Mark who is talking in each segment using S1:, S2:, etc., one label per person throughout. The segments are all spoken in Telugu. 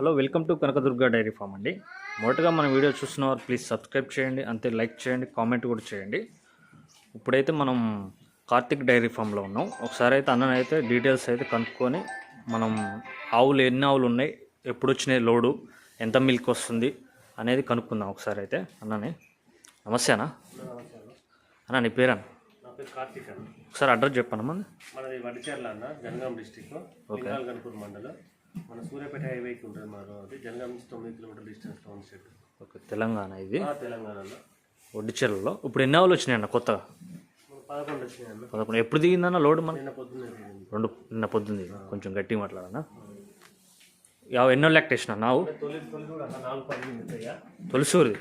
S1: Hello welcome to Kanakadurga dairy farm అండి. మొదటగా మన వీడియో చూస్తున్నవారు ప్లీజ్ సబ్స్క్రైబ్ చేయండి అంతే లైక్ చేయండి కామెంట్ కూడా చేయండి. ఇప్పుడైతే మనం కార్తిక్ డైరీ ఫామ్లో ఉన్నాం. ఒకసారి అయితే అన్నని అయితే డీటెయిల్స్ అయితే కనుక్కొని మనం ఆవులు ఎన్ని ఆవులు ఉన్నాయి ఎప్పుడు వచ్చినాయి లోడు ఎంత మిల్క్ వస్తుంది అనేది కనుక్కుందాం ఒకసారి అయితే అన్నని. నమస్తే అన్న. అన్న నీ పేరన్న
S2: పేరు కార్తీక్ అన్న.
S1: ఒకసారి అడ్రస్ చెప్పండి మన
S2: మనది వడిచేర్ల అన్న జనగాం డిస్టిక్ మండలం. మన సూర్యాపేట హైవేకి ఉంటుంది మన అది. జనగాం నుంచి తొమ్మిది kilometre distance town set
S1: okay Telangana ఇది.
S2: తెలంగాణలో.
S1: ఒడ్డిచెర్లలో. ఇప్పుడు ఎన్ని ఆవులు వచ్చినాయి అన్న కొత్తగా?
S2: మన పదకొండు వచ్చినాయి అన్న
S1: పదకొండు. ఎప్పుడు దిగిందన్న లోడ్ మన
S2: నిన్న పొద్దున్నే.
S1: రెండు నిన్న పొద్దుంది కొంచెం గట్టిగా మాట్లాడనా? ఎన్నో నావు?
S2: నాలుగు పది ఉంటాయా
S1: తొలిసూరిది?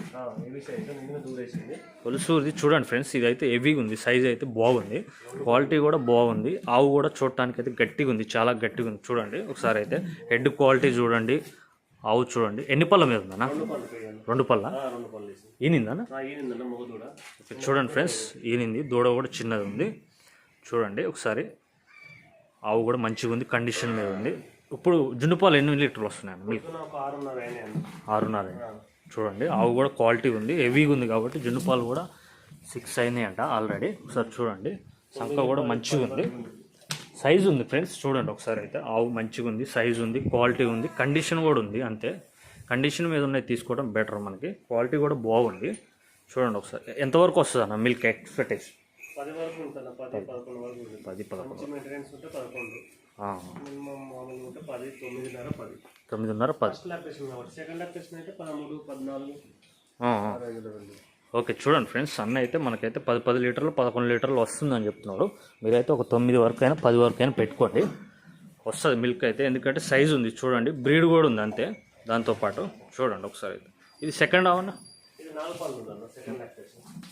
S1: తొలిసూరిది చూడండి ఫ్రెండ్స్ ఇది అయితే హెవీగా ఉంది సైజ్ అయితే బాగుంది. క్వాలిటీ కూడా బాగుంది ఆవు కూడా చూడటానికి అయితే గట్టిగా ఉంది చాలా గట్టిగా ఉంది. చూడండి ఒకసారి అయితే హెడ్ క్వాలిటీ చూడండి ఆవు చూడండి. ఎన్ని పళ్ళ మీద ఉందన్న?
S2: రెండు పళ్ళు
S1: ఈనిందన్న?
S2: దూడ.
S1: చూడండి ఫ్రెండ్స్ ఈనింది దూడ కూడా చిన్నది ఉంది. చూడండి ఒకసారి ఆవు కూడా మంచిగా ఉంది కండిషన్ మీద ఉంది. ఇప్పుడు జున్ను పాలు ఎన్ని లీటర్లు వస్తున్నాయి మిల్క్
S2: ఆరున్నర
S1: చూడండి ఆవు కూడా క్వాలిటీ ఉంది హెవీగా ఉంది కాబట్టి జున్ను పాలు కూడా సిక్స్ అయినాయి అంట ఆల్రెడీ ఒకసారి చూడండి సంఖ కూడా మంచిగా ఉంది. సైజు ఉంది ఫ్రెండ్స్ చూడండి ఒకసారి అయితే. ఆవు మంచిగా ఉంది సైజు ఉంది క్వాలిటీ ఉంది కండిషన్ కూడా ఉంది అంతే. కండిషన్ మీద ఉన్నాయి తీసుకోవడం బెటర్ మనకి. క్వాలిటీ కూడా బాగుంది. చూడండి ఒకసారి. ఎంతవరకు వస్తుంది అన్న మిల్క్ ఎక్స్పెక్టేషన్
S2: పది పదకొండు. మినిమం ఉంటే పది తొమ్మిదిన్నర పది.
S1: తొమ్మిదిన్నర పది.
S2: ఫస్ట్ లాక్టేషన్ కాబట్టి సెకండ్ లాక్టేషన్ అయితే పదమూడు పద్నాలుగు.
S1: ఆ, ఆ.
S2: రెగ్యులర్ ఉంది
S1: ఓకే చూడండి ఫ్రెండ్స్ అన్న అయితే మనకైతే పది పది లీటర్లు పదకొండు లీటర్లు వస్తుందని చెప్తున్నాడు. మీరైతే ఒక తొమ్మిది వరకు అయినా పది వరకు అయినా పెట్టుకోండి. వస్తుంది మిల్క్ అయితే ఎందుకంటే సైజు ఉంది చూడండి. బ్రీడ్ కూడా ఉంది అంతే దాంతోపాటు చూడండి ఒకసారి అయితే. ఇది సెకండ్ అవన్న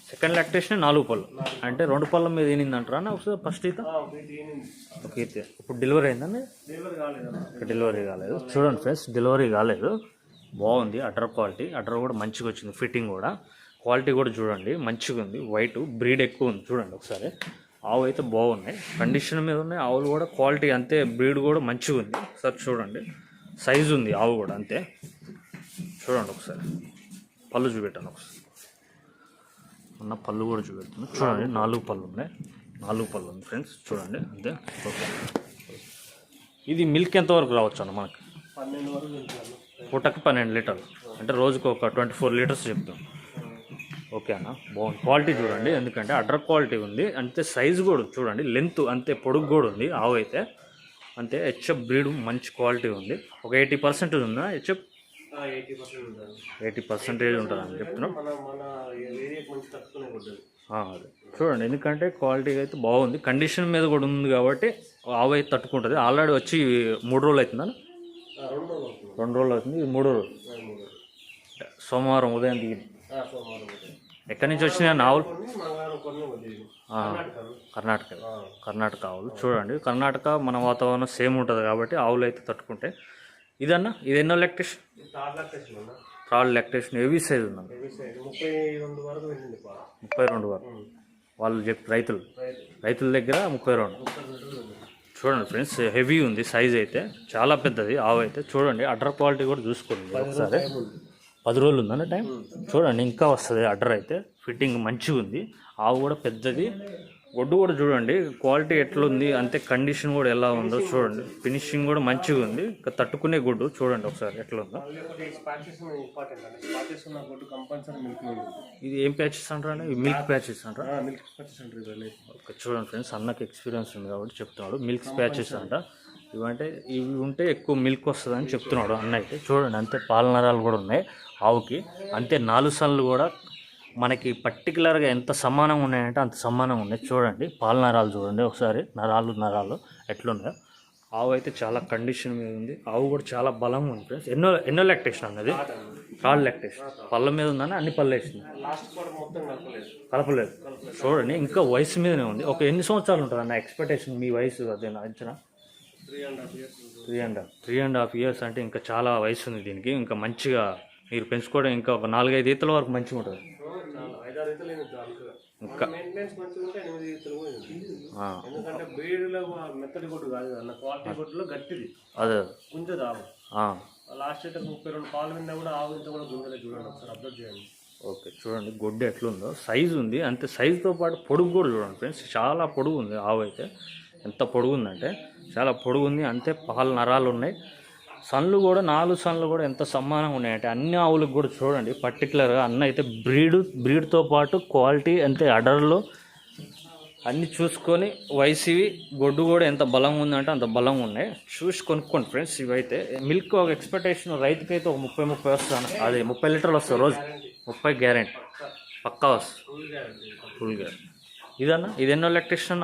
S2: సెకండ్ లాక్టేషన్
S1: నాలుగు పళ్ళు. అంటే రెండు పళ్ళ మీద ఏనిందంటారా అన్న ఒకసారి ఫస్ట్ అయితే ఓకే అయితే ఇప్పుడు డెలివరీ అయిందండి?
S2: డెలివరీ
S1: కాలేదు చూడండి ఫ్రెండ్స్ డెలివరీ కాలేదు. బాగుంది అటర్ క్వాలిటీ అటర్ కూడా మంచిగా వచ్చింది ఫిట్టింగ్ కూడా. క్వాలిటీ కూడా చూడండి మంచిగా ఉంది. వైట్ బ్రీడ్ ఎక్కువ ఉంది. చూడండి ఒకసారి. ఆవు అయితే బాగున్నాయి. కండిషన్ మీద ఉన్నాయి. ఆవులు కూడా క్వాలిటీ అంతే బ్రీడ్ కూడా మంచిగా ఉంది. ఒకసారి చూడండి. సైజు ఉంది ఆవు కూడా అంతే. చూడండి ఒకసారి. పళ్ళు చూపెట్టాను ఒకసారి. ఉన్న పళ్ళు కూడా చూపెడుతున్నాను చూడండి నాలుగు పళ్ళు ఉన్నాయి. నాలుగు పళ్ళు ఉంది ఫ్రెండ్స్ చూడండి అంతే. ఓకే. ఇది మిల్క్ ఎంతవరకు రావచ్చు అన్న మనకి? పూటకి పన్నెండు లీటర్లు. అంటే రోజుకు ఒక ట్వంటీ ఫోర్ లీటర్స్ చెప్తాం. ఓకే అన్న. బాగుంది. క్వాలిటీ చూడండి. ఎందుకంటే అడ్ర క్వాలిటీ ఉంది. అంతే సైజు కూడా చూడండి లెంత్ అంతే పొడుగు కూడా ఉంది. ఆవు అయితే అంతే హెచ్ఎఫ్ బ్రీడ్ మంచి క్వాలిటీ ఉంది. ఒక ఎయిటీ పర్సెంట్ ఉందా హెచ్ఎఫ్
S2: ఎయిటీ
S1: పర్సెంటేజ్ ఉంటుంది అని చెప్తున్నాం అదే. చూడండి ఎందుకంటే క్వాలిటీ అయితే బాగుంది. కండిషన్ మీద కూడా ఉంది కాబట్టి ఆవు అయితే తట్టుకుంటుంది. ఆల్రెడీ వచ్చి మూడు రోజులు అవుతుందా?
S2: రెండు రోజులు అవుతుంది.
S1: ఇది మూడో రోజు
S2: మూడు రోజులు.
S1: సోమవారం ఉదయం దిగింది ఎక్కడి నుంచి వచ్చినాయి ఆవులు? కర్ణాటక. కర్ణాటక ఆవులు. చూడండి కర్ణాటక మన వాతావరణం సేమ్ ఉంటుంది కాబట్టి ఆవులు అయితే తట్టుకుంటే. ఇదన్నా? ఇది ఎన్నో lactation
S2: third lactation
S1: heavy size ఉందన్న.
S2: సైడ్ ముప్పై రెండు వరకు
S1: వాళ్ళు చెప్పి రైతులు.
S2: రైతు.
S1: రైతుల దగ్గర ముప్పై రెండు. చూడండి ఫ్రెండ్స్ హెవీ ఉంది సైజ్ అయితే. చాలా పెద్దది ఆవు అయితే. చూడండి అడ్డర్ క్వాలిటీ కూడా చూసుకోండి ఒకసారి.
S2: ఉంది.
S1: పది రోజులు ఉందన్న టైం చూడండి ఇంకా వస్తుంది అడ్డర్ అయితే. ఫిట్టింగ్ మంచిగా ఉంది ఆవు కూడా పెద్దది. ఒడ్డు కూడా చూడండి. క్వాలిటీ ఎట్లుంది? అంతే కండిషన్ కూడా ఎలా ఉందో చూడండి. ఫినిషింగ్ కూడా మంచిగా ఉంది. ఇంకా తట్టుకునే గుడ్డు చూడండి ఒకసారి ఎట్లా ఉందో.
S2: మళ్ళీ ఒకటి స్పాచెస్ ఇంపార్టెంట్ అండి? స్పాచెస్ ఉన్న గుడ్డు కంపల్సరీ మిల్క్ ఉంటుంది
S1: ఇది ఏం ప్యాచెస్ అంటారా? మిల్క్ ప్యాచెస్ అంటారా చూడండి ఫ్రెండ్స్ అన్నకి ఎక్స్పీరియన్స్ ఉంది కాబట్టి చెప్తున్నాడు. మిల్క్ ప్యాచెస్ అంట. ఇవంటే ఇవి ఉంటే ఎక్కువ మిల్క్ వస్తుందని చెప్తున్నాడు అన్న అయితే. చూడండి అంతే పాల నరాలు కూడా ఉన్నాయి. ఆవుకి అంతే నాలుగు సన్లు కూడా మనకి పర్టికులర్గా ఎంత సమానంగా ఉన్నాయంటే అంత సమానంగా ఉన్నాయి. చూడండి పాల నరాలు చూడండి ఒకసారి. నరాలు నరాలు ఎట్లున్నాయో. ఆవు అయితే చాలా కండిషన్ మీద ఉంది. ఆవు కూడా చాలా బలంగా ఉంది ఫ్రెండ్స్ ఎన్నో ఎన్నో లెక్టేషన్ అన్నది. కాళ్ళు లెక్టేషన్ పళ్ళ మీద ఉందని అన్ని పళ్ళు వేసింది.
S2: కలపలేదు.
S1: చూడండి ఇంకా వయసు మీదనే ఉంది. ఒక ఎన్ని సంవత్సరాలు ఉంటుంది అన్న ఎక్స్పెక్టేషన్ మీ వయసు అదే నా అంచనా
S2: three and half
S1: three and half years అంటే ఇంకా చాలా వయసు ఉంది దీనికి. ఇంకా మంచిగా మీరు పెంచుకోవడం ఇంకా ఒక నాలుగైదు ఈతల వరకు మంచిగా ఉంటుంది.
S2: ఐదారు మెయింటెనెన్స్ మంచిగా ఉంటే ఎనిమిది ఎందుకంటే బీడులో మెత్తడి గుడ్డు కాదు అన్న క్వాలిటీ గుడ్డులో గట్టిది.
S1: అదే.
S2: లాస్ట్ అయితే ముప్పై రెండు పాలు విన్నా కూడా ఆవు ఇంత కూడా చూడండి ఒకసారి అబ్జర్వ్ చేయండి.
S1: ఓకే చూడండి గొడ్డు ఎట్లుందో. సైజు ఉంది అంతే సైజుతో పాటు పొడుగు కూడా చూడండి ఫ్రెండ్స్ చాలా పొడుగు ఉంది ఆవు అయితే. ఎంత పొడుగు ఉందంటే చాలా పొడుగు ఉంది అంతే పాలు నరాలు ఉన్నాయి. సన్లు కూడా నాలుగు సన్లు కూడా ఎంత సమానంగా ఉన్నాయంటే అన్ని ఆవులకు కూడా చూడండి. పర్టికులర్గా అన్న అయితే బ్రీడ్ బ్రీడ్తో పాటు క్వాలిటీ అంతే అడర్లో అన్నీ చూసుకొని వైసీవి గొడ్డు కూడా ఎంత బలంగా ఉందంటే అంత బలంగా ఉన్నాయి. చూసి కొనుక్కోండి ఫ్రెండ్స్ ఇవైతే. మిల్క్ ఒక ఎక్స్పెక్టేషన్ రైతుకి అయితే ఒక ముప్పై ముప్పై వస్తాను అది ముప్పై లీటర్లు వస్తాయి రోజు. ముప్పై గ్యారెంటీ పక్కా వస్తుంది.
S2: ఫుల్ గ్యారెంటీ
S1: ఇదన్నా? ఇది ఎన్నో ఎలక్ట్రిషన్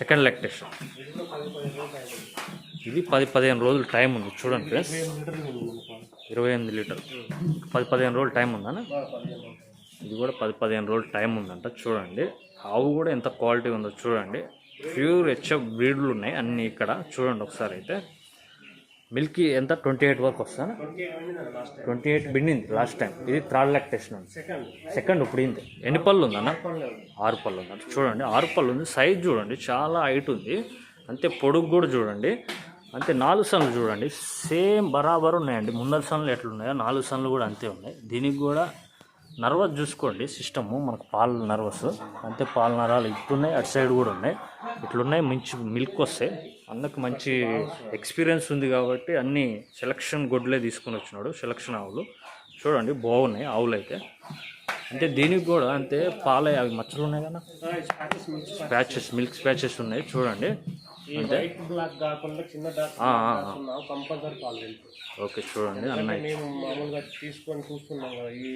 S2: సెకండ్ టెస్ట్
S1: సెకండ్
S2: ఇది పది పదిహేను రోజులు టైం
S1: ఉంది. చూడండి ఫ్రెండ్స్.
S2: ఇరవై ఎనిమిది ఉంది
S1: లీటర్ పది పదిహేను రోజులు టైం ఉందన్నా
S2: రోజులు
S1: ఇది కూడా పది పదిహేను రోజులు టైం ఉందంట. చూడండి. ఆవు కూడా ఎంత క్వాలిటీ ఉందో చూడండి. ప్యూర్ హెచ్ఎఫ్ బ్రీడ్లు ఉన్నాయి అన్నీ ఇక్కడ. చూడండి ఒకసారి అయితే. మిల్క్ ఎంత? ట్వంటీ ఎయిట్ వరకు వస్తాను
S2: ట్వంటీ ఎయిట్ మంది లాస్ట్ టైం.
S1: ఇది థర్డ్ లాక్టేషన్ ఉంది.
S2: సెకండ్.
S1: ఇప్పుడు ఇంది ఎన్ని పళ్ళు ఉందన్న ఆరు పళ్ళు ఉంది చూడండి. ఆరు పళ్ళు ఉంది. సైజ్ చూడండి. చాలా హైట్ ఉంది. అంతే పొడుగు కూడా చూడండి. అంతే నాలుగు సన్లు చూడండి. సేమ్ బరాబర్ ఉన్నాయండి. ముందర సన్లు ఎట్లున్నాయో నాలుగు సన్లు కూడా అంతే ఉన్నాయి. దీనికి కూడా నర్వస్ చూసుకోండి సిస్టము. మనకు పాల నర్వస్. అంతే పాల నరాలు ఇట్లున్నాయి అటు సైడ్ కూడా ఉన్నాయి. ఇట్లున్నాయి మంచి మిల్క్ వస్తాయి. అన్నకు మంచి ఎక్స్పీరియన్స్ ఉంది కాబట్టి అన్ని సెలక్షన్ గొడ్లే తీసుకొని వచ్చినాడు. సెలక్షన్ ఆవులు. చూడండి బాగున్నాయి ఆవులు అయితే అంటే దీనికి కూడా అంతే పాలే అవి మచ్చలు ఉన్నాయి కదా.
S2: ప్యాచెస్
S1: మిల్క్ స్పాచెస్ ఉన్నాయి. చూడండి.
S2: ఈ వైట్ బ్లాక్ కాకుండా చిన్న డార్క్ కంపల్సరీ పాలు
S1: ఓకే చూడండి
S2: మేము మామూలుగా తీసుకొని చూస్తున్నాం కదా ఈ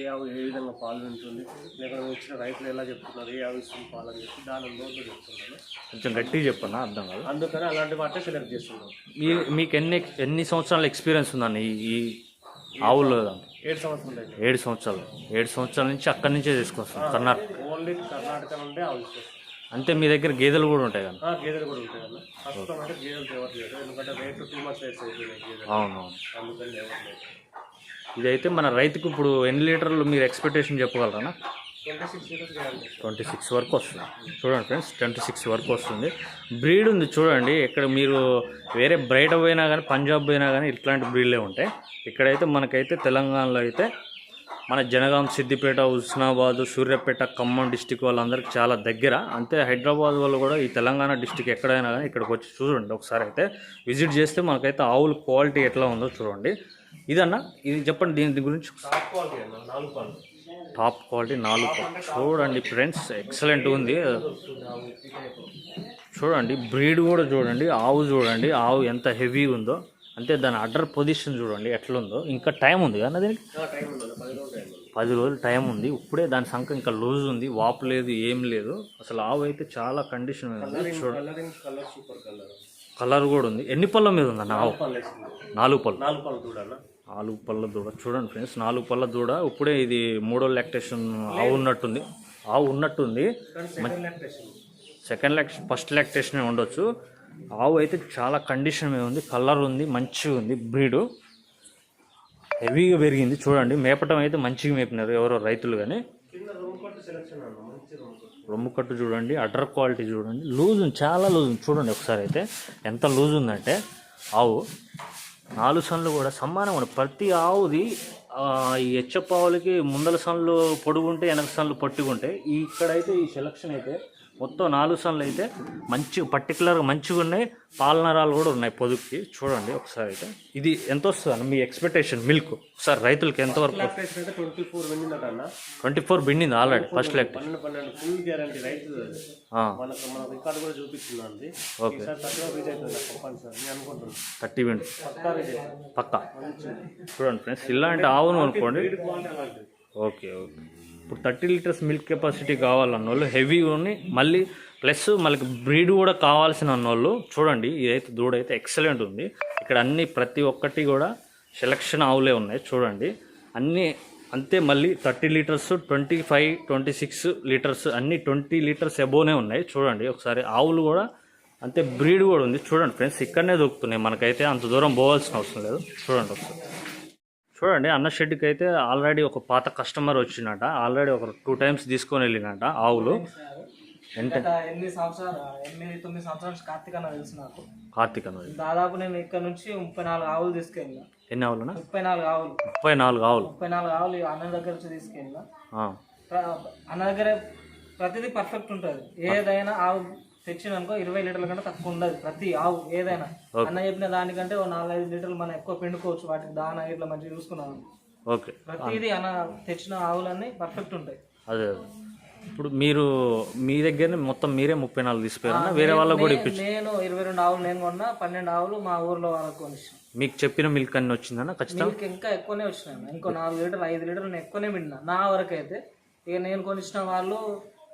S2: ఏ ఆవు ఏ విధంగా పాలు వింటుంది లేకపోతే వచ్చిన రైతులు ఎలా చెప్తున్నారు ఏ ఆవు ఇస్తుంది పాలు అని చెప్పి దాని నోట్లో చెప్తున్నాను.
S1: కొంచెం గట్టిగా చెప్పన్నా అర్థం కాదు.
S2: అందుకని అలాంటి వాటే సెలెక్ట్ చేస్తున్నాం.
S1: మీ మీకు ఎన్ని ఎన్ని సంవత్సరాల ఎక్స్పీరియన్స్ ఉందండి ఈ ఆవులు
S2: ఏడు సంవత్సరాలు
S1: ఏడు సంవత్సరాలు. ఏడు సంవత్సరాల నుంచి అక్కడి నుంచే తీసుకొస్తాం కర్ణాటక.
S2: ఓన్లీ కర్ణాటక నుండే ఆవు ఇస్తుంది
S1: అంటే మీ దగ్గర గేదెలు కూడా ఉంటాయి కదా?
S2: గేదెలు కూడా ఉంటాయి అన్న. ప్రస్తుతం అంటే గేదెలు ఎవరు లేదు ఎందుకంటే రేటు టూ మంత్స్ రేట్స్ అయిపోయినాయి గేదెలు.
S1: అవునవును.
S2: అందుకని
S1: ఇదైతే మన రైతుకు ఇప్పుడు ఎన్ని లీటర్లు మీరు ఎక్స్పెక్టేషన్ చెప్పగలరా
S2: ట్వంటీ సిక్స్
S1: వరకు వస్తుంది. చూడండి ఫ్రెండ్స్ ట్వంటీ సిక్స్ వరకు వస్తుంది. బ్రీడ్ ఉంది చూడండి. ఇక్కడ మీరు వేరే బయట పోయినా కానీ పంజాబ్ పోయినా కానీ ఇట్లాంటి బ్రీడ్లే ఉంటాయి. ఇక్కడైతే మనకైతే తెలంగాణలో అయితే మన జనగాం సిద్దిపేట హుస్నాబాద్ సూర్యాపేట ఖమ్మం డిస్టిక్ వాళ్ళందరికీ చాలా దగ్గర. అంతే హైదరాబాద్ వాళ్ళు కూడా ఈ తెలంగాణ డిస్టిక్ ఎక్కడైనా కానీ ఇక్కడికి వచ్చి చూడండి ఒకసారి అయితే. విజిట్ చేస్తే మనకైతే ఆవుల క్వాలిటీ ఎట్లా ఉందో చూడండి. ఇదన్నా ఇది చెప్పండి దీని గురించి.
S2: టాప్ క్వాలిటీ నాలుగు.
S1: చూడండి ఫ్రెండ్స్ ఎక్సలెంట్ ఉంది. చూడండి బ్రీడ్ కూడా చూడండి ఆవు చూడండి. ఆవు ఎంత హెవీ ఉందో. అంటే దాని అడ్డర్ పొజిషన్ చూడండి ఎట్లుందో. ఇంకా టైం ఉంది కదా దీనికి?
S2: పది రోజులు టైం ఉంది.
S1: ఇప్పుడే దాని సంఖ ఇంకా లూజ్ ఉంది. వాపు లేదు ఏం లేదు. అసలు ఆవు అయితే చాలా కండిషన్ ఉంది. చూడ.
S2: కలర్ సూపర్ కలర్
S1: కలర్ కూడా ఉంది. ఎన్ని పళ్ళ మీద ఉందన్న ఆవు? నాలుగు పళ్ళు
S2: నాలుగు పళ్ళు. చూడాలా
S1: నాలుగు పళ్ళ దూడ. చూడండి ఫ్రెండ్స్ నాలుగు పళ్ళ దూడ. ఇప్పుడే ఇది మూడో లాక్టేషన్ ఆవు ఉన్నట్టుంది. ఆవు ఉన్నట్టుంది.
S2: Second lactation
S1: second lac first lactation ఉండొచ్చు. ఆవు అయితే చాలా కండిషన్ మీద ఉంది. కలర్ ఉంది మంచిగా ఉంది. బ్రీడు హెవీగా పెరిగింది. చూడండి మేపటం అయితే మంచిగా మేపినారు ఎవరో రైతులు కానీ రొమ్ము కట్టు చూడండి అడ్డర్ క్వాలిటీ చూడండి. లూజ్ ఉంది చాలా లూజ్ ఉంది. చూడండి ఒకసారి అయితే ఎంత లూజ్ ఉందంటే ఆవు నాలుగు సన్లు కూడా సమానం ఉన్నాయి. ప్రతి ఆవుది ఈ హెచ్చప్ ఆవులకి ముందల సన్లు పొడుగుంటే వెనక సన్లు పట్టుకుంటే ఇక్కడైతే ఈ సెలక్షన్ అయితే మొత్తం నాలుగు సన్లు అయితే మంచి పర్టికులర్గా మంచిగా ఉన్నాయి. పాలనరాలు కూడా ఉన్నాయి పొదుపుకి. చూడండి ఒకసారి అయితే. ఇది ఎంత వస్తుంది మీ ఎక్స్పెక్టేషన్ మిల్క్ ఒకసారి రైతులకి ఎంతవరకు
S2: twenty four
S1: బిండింది already first lac okay thirty బిండి
S2: పక్కా
S1: చూడండి ఫ్రెండ్స్ ఇలాంటి ఆవును అనుకోండి. ఓకే ఓకే ఇప్పుడు థర్టీ లీటర్స్ మిల్క్ కెపాసిటీ కావాలన్న వాళ్ళు హెవీ మళ్ళీ ప్లస్ మనకి బ్రీడ్ కూడా కావాల్సిన అన్నోళ్ళు చూడండి ఇదైతే దూడ అయితే ఎక్సలెంట్ ఉంది. ఇక్కడ అన్ని ప్రతి ఒక్కటి కూడా సెలక్షన్ ఆవులే ఉన్నాయి చూడండి. అన్నీ అంతే మళ్ళీ thirty litres twenty five twenty six litres అన్ని ట్వంటీ లీటర్స్ ఎబోనే ఉన్నాయి చూడండి. ఒకసారి ఆవులు కూడా అంతే బ్రీడ్ కూడా ఉంది చూడండి. ఫ్రెండ్స్ ఇక్కడనే దొరుకుతున్నాయి. మనకైతే అంత దూరం పోవాల్సిన అవసరం లేదు. చూడండి ఒకసారి. చూడండి అన్న షెడ్కి అయితే ఆల్రెడీ ఒక పాత కస్టమర్ వచ్చిందట. ఆల్రెడీ ఒక టూ టైమ్స్ తీసుకొని వెళ్ళినట ఆవులు. ఎంత?
S3: ఎనిమిది సంవత్సరాలు ఎనిమిది తొమ్మిది సంవత్సరాల కార్తీక్ అన్న తెలుసు నాకు.
S1: కార్తీక్ అన్నది.
S3: దాదాపు నేను ఇక్కడ నుంచి ముప్పై నాలుగు ఆవులు తీసుకెళ్ళిన.
S1: ఎన్ని ఆవులునా
S3: ముప్పై నాలుగు ఆవులు.
S1: ముప్పై నాలుగు ఆవులు.
S3: ముప్పై నాలుగు ఆవులు అన్న దగ్గర నుంచి తీసుకెళ్ళిన. ప్ర- అన్న దగ్గర ప్రతిదీ పర్ఫెక్ట్ ఉంటుంది. ఏదైనా ఆవు తెచ్చిననుకో ఇరవై లీటర్ల కంటే తక్కువ ఉండదు ప్రతి ఆవు ఏదైనా. అన్న చెప్పిన దానికంటే ఓ నాలుగైదు లీటర్లు మనం ఎక్కువ పిండుకోవచ్చు వాటికి దాన ఇట్లా మంచిగా చూసుకున్నాం.
S1: ఓకే.
S3: ప్రతిదీ అన్న తెచ్చిన ఆవులన్నీ పర్ఫెక్ట్ ఉంటాయి.
S1: అదే ఇప్పుడు మీరు మీ దగ్గరనే మొత్తం మీరే ముప్పై నాలుగు తీసుకుపోయారన్నా వేరే వాళ్ళకి కూడా ఇప్పించు
S3: నేను ఇరవై రెండు ఆవులు నేను కొన్నా పన్నెండు ఆవులు మా ఊర్లో వాళ్ళకి కొనిచ్చిన.
S1: మీకు చెప్పిన మిల్క్ అన్ని వచ్చిందన్నా ఖచ్చితంగా?
S3: మిల్క్ ఇంకా ఎక్కువనే వచ్చినాయి ఇంకో నాలుగు లీటర్లు ఐదు లీటర్లు నేను ఎక్కువనే పిండినా నా వరకు అయితే ఇక నేను కొనిచ్చిన వాళ్ళు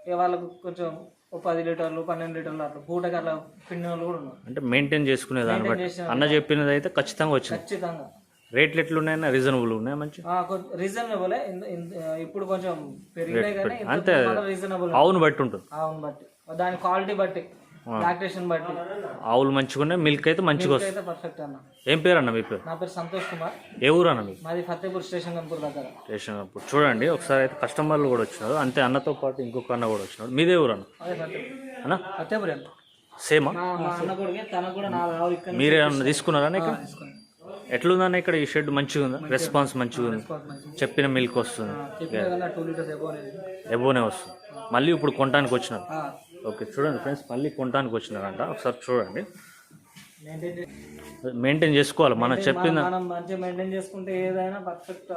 S3: ఇక వాళ్ళకు కొంచెం ఓ పది లీటర్లు పన్నెండు లీటర్లు అట్లా పూటకి అట్లా పిండిన వాళ్ళు కూడా ఉన్నారు
S1: అంటే మెయింటైన్ చేసుకునే దాన్ని బట్టి.
S3: చేసిన
S1: అన్న చెప్పినది అయితే ఖచ్చితంగా వచ్చింది.
S3: ఖచ్చితంగా.
S1: రేట్లు ఎట్లున్నాయన్నా? రీజనబుల్ ఉన్నాయా మంచి
S3: రీజనబుల్. ఇప్పుడు కొంచెం పెరిగినాయి కానీ
S1: అంతే.
S3: రీజనబుల్.
S1: ఆవును బట్టి ఉంటుంది.
S3: అవును బట్టి. దాని క్వాలిటీ బట్టి. లాక్టేషన్ బట్టి.
S1: ఆవులు మంచిగా ఉన్నాయి మిల్క్ అయితే మంచిగా వస్తుంది
S3: అయితే పర్ఫెక్ట్ అన్న.
S1: ఏం పేరు అన్న మీ పేరు?
S3: నా పేరు సంతోష్ కుమార్.
S1: ఏ ఊరు అన్న మీకు
S3: మాది ఫతేపూర్ స్టేషన్ కనుపూర్ దగ్గర.
S1: స్టేషన్ అప్పుడు చూడండి ఒకసారి అయితే కస్టమర్లు కూడా వచ్చినారు. అంతే అన్నతో పాటు ఇంకొక అన్న కూడా వచ్చినాడు. మీదే ఊరు అన్న
S3: అదే ఫతేపూర్.
S1: అన్న?
S3: ఫతేపూర్
S1: సేమా?
S3: మా మా అన్న కొడుకే తనకు కూడా నాలుగు ఆవులు ఇక్కడ
S1: మీరే అన్న తీసుకున్నారా ఇక్కడ? ఎట్లుందన్న ఇక్కడ ఈ షెడ్? మంచిగా ఉందా? రెస్పాన్స్ మంచిగా ఉంది. చెప్పిన మిల్క్ వస్తుంది.
S3: టూ లీటర్స్
S1: ఎబోనే వస్తుంది. మళ్ళీ ఇప్పుడు కొనడానికి వచ్చినారు. ఓకే చూడండి ఫ్రెండ్స్ మళ్ళీ కొనడానికి వచ్చినారంట. ఒకసారి చూడండి. మెయింటైన్ చేసుకోవాలి మనం చెప్పిన
S3: మనం మంచిగా మెయింటైన్ చేసుకుంటే ఏదైనా పర్ఫెక్ట్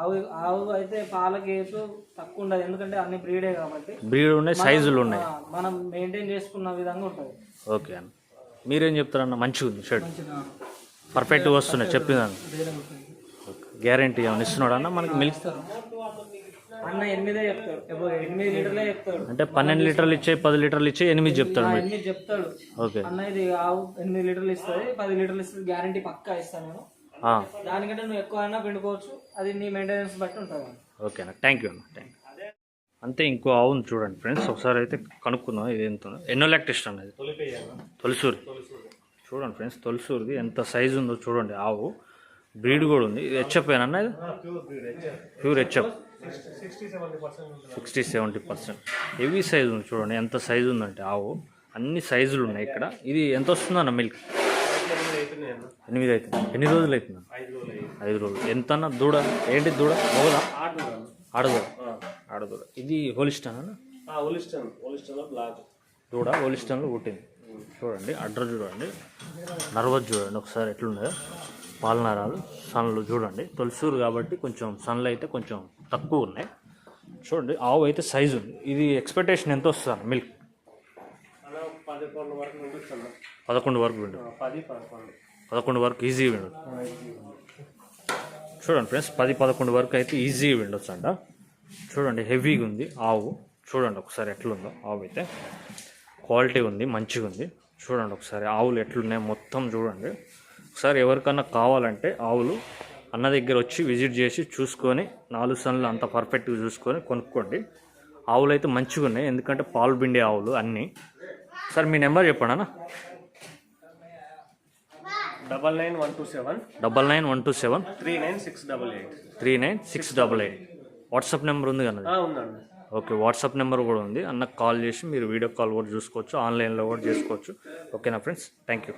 S3: ఆవు ఆవు అయితే పాలకి ఏసు తక్కువ ఉండదు. ఎందుకంటే అన్ని బ్రీడే కాబట్టి.
S1: బ్రీడ్ ఉన్నాయి సైజులు ఉన్నాయి.
S3: మనం మెయింటైన్ చేసుకున్న విధంగా ఉంటుంది.
S1: ఓకే అన్న. మీరేం చెప్తారన్న? మంచిగా ఉంది
S3: మంచిగా.
S1: పర్ఫెక్ట్గా వస్తున్నాయి
S3: ఉంటుంది.
S1: గ్యారంటీ ఏమైనా ఇస్తున్నాడు అన్న? మనకి మిల్క్
S3: అన్న ఎనిమిదే చెప్తాడు. ఎనిమిది లీటర్లే చెప్తాడు.
S1: అంటే పన్నెండు లీటర్లు ఇచ్చే పది లీటర్లు ఇచ్చే ఎనిమిది చెప్తాడు
S3: ఆ,
S1: మీరు.
S3: ఎనిమిది చెప్తాడు.
S1: ఓకే.
S3: అన్న ఇది ఆవు ఎనిమిది లీటర్లు ఇస్తుంది పది లీటర్లు ఇస్తుంది గ్యారంటీ పక్కా ఇస్తాను నేను.
S1: ఆ,
S3: దానికంటే నువ్వు ఎక్కువ అయినా పిండుకోవచ్చు అది నీ మెయింటెనెన్స్ బట్టి ఉంటుంది
S1: ఓకే అన్న థ్యాంక్ యూ అన్న థ్యాంక్ యూ అంతే ఇంకో ఆవును చూడండి ఫ్రెండ్స్ ఒకసారి అయితే కనుక్కుందాం ఇది ఎంత ఉందో. ఎన్నో లాక్టెస్ట్ అన్నది తొలిసూరి. చూడండి ఫ్రెండ్స్ తొలిసూరిది ఎంత సైజు ఉందో చూడండి ఆవు. బ్రీడ్ కూడా ఉంది. ఇది హెచ్ఎఫ్ ఏనన్నా ఇది? Pure HF.
S2: Sixty seventy percent
S1: heavy size ఉంది చూడండి. ఎంత సైజు ఉందంటే ఆవు. అన్ని సైజులు ఉన్నాయి ఇక్కడ. ఇది ఎంత వస్తుందన్న మిల్క్ ఎనిమిది అవుతుంది ఎన్ని రోజులు అవుతుంది?
S2: ఐదు రోజులు.
S1: ఎంత అన్న దూడ? ఏంటి దూడ? మొగదా ఆడదూడ ఆడదూడ ఇది హోలిస్టాన్ అన్న? దూడ హోలిస్టాన్లో పుట్టింది. చూడండి అడ్ర చూడండి. నర్వస్ చూడండి. ఒకసారి ఎట్లుండదో పాలనరాలు సన్లు చూడండి. తొలిసూరు కాబట్టి కొంచెం సన్లు అయితే కొంచెం తక్కువ ఉన్నాయి. చూడండి ఆవు అయితే సైజు ఉంది. ఇది ఎక్స్పెక్టేషన్ ఎంత వస్తుంది మిల్క్
S2: పదకొండు వరకు ఉండొచ్చు అన్న
S1: పదకొండు. వరకు ఈజీ విండు. చూడండి ఫ్రెండ్స్ పది పదకొండు వరకు అయితే ఈజీ విండొచ్చు అంట. చూడండి హెవీగా ఉంది ఆవు. చూడండి ఒకసారి ఎట్లుందో ఆవు అయితే. క్వాలిటీ ఉంది మంచిగా ఉంది చూడండి ఒకసారి ఆవులు ఎట్లున్నాయి మొత్తం చూడండి. ఒకసారి ఎవరికన్నా కావాలంటే ఆవులు అన్న దగ్గర వచ్చి విజిట్ చేసి చూసుకొని నాలుగు సన్లు అంత పర్ఫెక్ట్గా చూసుకొని కొనుక్కోండి. ఆవులు అయితే మంచిగా ఉన్నాయి. ఎందుకంటే పాలు పిండే ఆవులు అన్నీ. సార్ మీ నెంబర్ చెప్పండి అన్న.
S2: Double nine one two seven.
S1: Double nine one two seven.
S2: Three nine six double eight.
S1: Three nine six double eight. WhatsApp number ఉంది కన్నది
S2: ఉందండి.
S1: ఓకే వాట్సాప్ నెంబర్ కూడా ఉంది. అన్నకు కాల్ చేసి మీరు వీడియో కాల్ కూడా చూసుకోవచ్చు. ఆన్లైన్లో కూడా చేసుకోవచ్చు. ఓకేనా ఫ్రెండ్స్? Thank you.